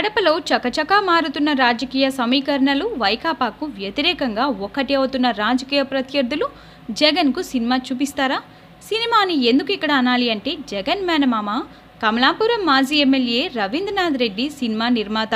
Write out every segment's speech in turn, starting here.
కడపలో చకచకా మారుతున్న రాజకీయ సమీకరణలు వైకాపాకు వ్యతిరేకంగా ఒకటి అవుతున్న రాజకీయ ప్రత్యర్థులు జగన్కు సినిమా చూపిస్తారా? సినిమాని ఎందుకు ఇక్కడ అనాలి అంటే జగన్ మేనమామ కమలాపురం మాజీ ఎమ్మెల్యే రవీంద్రనాథ్ రెడ్డి సినిమా నిర్మాత.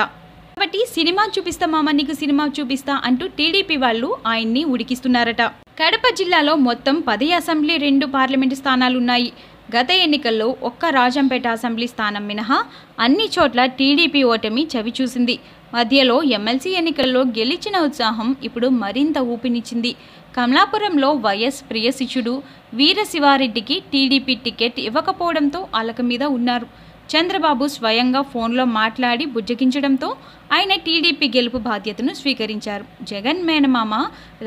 కాబట్టి సినిమా చూపిస్తా మామ నీకు సినిమా చూపిస్తా అంటూ టీడీపీ వాళ్ళు ఆయన్ని ఉడికిస్తున్నారట. కడప జిల్లాలో మొత్తం పది అసెంబ్లీ రెండు పార్లమెంటు స్థానాలు ఉన్నాయి గత ఎన్నికల్లో ఒక్క రాజంపేట అసెంబ్లీ స్థానం మినహా అన్ని చోట్ల టీడీపీ ఓటమి చవిచూసింది మధ్యలో ఎమ్మెల్సీ ఎన్నికల్లో గెలిచిన ఉత్సాహం ఇప్పుడు మరింత ఊపినిచ్చింది. కమలాపురంలో వైఎస్ ప్రియశిష్యుడు వీరశివారెడ్డికి టీడీపీ టికెట్ ఇవ్వకపోవడంతో అలక మీద ఉన్నారు. చంద్రబాబు స్వయంగా ఫోన్లో మాట్లాడి బుజ్జగించడంతో ఆయన టీడీపీ గెలుపు బాధ్యతను స్వీకరించారు. జగన్ మేనమామ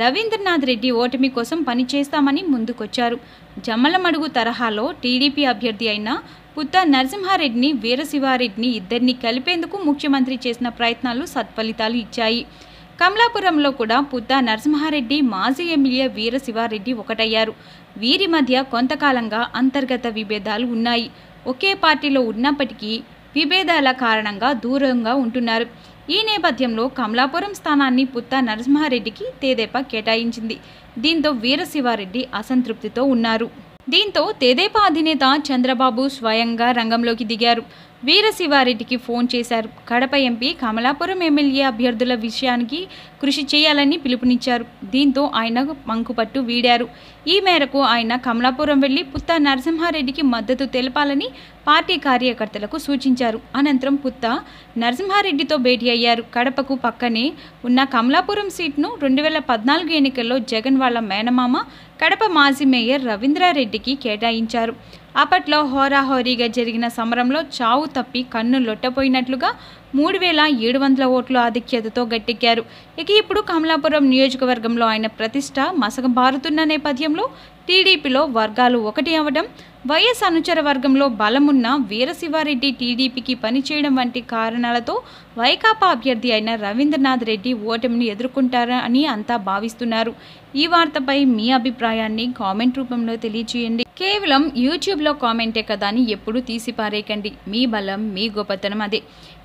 రవీంద్రనాథ్ రెడ్డి ఓటమి కోసం పనిచేస్తామని ముందుకొచ్చారు. జమ్మలమడుగు తరహాలో టీడీపీ అభ్యర్థి అయిన పుత్త నరసింహారెడ్డిని వీరశివారెడ్డిని ఇద్దరిని కలిపేందుకు ముఖ్యమంత్రి చేసిన ప్రయత్నాలు సత్ఫలితాలు ఇచ్చాయి. కమలాపురంలో కూడా పుత్త నరసింహారెడ్డి మాజీ ఎమ్మెల్యే వీరశివారెడ్డి ఒకటయ్యారు. వీరి మధ్య కొంతకాలంగా అంతర్గత విభేదాలు ఉన్నాయి. ఒకే పార్టీలో ఉన్నప్పటికీ విభేదాల కారణంగా దూరంగా ఉంటున్నారు. ఈ నేపథ్యంలో కమలాపురం స్థానాన్ని పుత్త నరసింహారెడ్డికి తేదేపా కేటాయించింది. దీంతో వీరశివారెడ్డి అసంతృప్తితో ఉన్నారు. దీంతో తేదేపా అధినేత చంద్రబాబు స్వయంగా రంగంలోకి దిగారు. వీరశివారెడ్డికి ఫోన్ చేశారు. కడప ఎంపీ కమలాపురం ఎమ్మెల్యే అభ్యర్థుల విషయానికి కృషి చేయాలని పిలుపునిచ్చారు. దీంతో ఆయన మంకుపట్టు వీడారు. ఈ మేరకు ఆయన కమలాపురం వెళ్ళి పుత్త నరసింహారెడ్డికి మద్దతు తెలపాలని పార్టీ కార్యకర్తలకు సూచించారు. అనంతరం పుత్త నరసింహారెడ్డితో భేటీ అయ్యారు. కడపకు పక్కనే ఉన్న కమలాపురం సీట్ను రెండు వేల పద్నాలుగు ఎన్నికల్లో జగన్ వాళ్ళ మేనమామ కడప మాజీ మేయర్ రవీంద్రారెడ్డికి కేటాయించారు. అప్పట్లో హోరాహోరీగా జరిగిన సమరంలో చావు తప్పి కన్ను లొట్టపోయినట్లుగా మూడు వేల ఏడు వందల ఓట్ల ఆధిక్యతతో గట్టెక్కారు. ఇక ఇప్పుడు కమలాపురం నియోజకవర్గంలో ఆయన ప్రతిష్ట మసకబారుతున్న నేపథ్యంలో టీడీపీలో వర్గాలు ఒకటి అవడం వైఎస్ అనుచర వర్గంలో బలమున్న వీరశివారెడ్డి టీడీపీకి పనిచేయడం వంటి కారణాలతో వైకాపా అభ్యర్థి అయిన రవీంద్రనాథ్ రెడ్డి ఓటమిని ఎదుర్కొంటారా అని అంతా భావిస్తున్నారు. ఈ వార్తపై మీ అభిప్రాయాన్ని కామెంట్ రూపంలో తెలియజేయండి కేవలం యూట్యూబ్లో కామెంటే కదా అని ఎప్పుడూ తీసిపారేయకండి మీ బలం మీ గొప్పతనం అదే.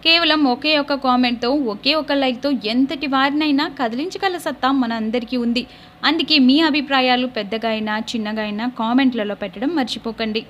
కేవలం ఒకే ఒక కామెంట్తో ఒకే ఒక లైక్తో ఎంతటి వారినైనా కదిలించగల సత్తా మన అందరికీ ఉంది. అందుకే మీ అభిప్రాయాలు పెద్దగా అయినా చిన్నగా అయినా కామెంట్లలో పెట్టడం మర్చిపోకండి.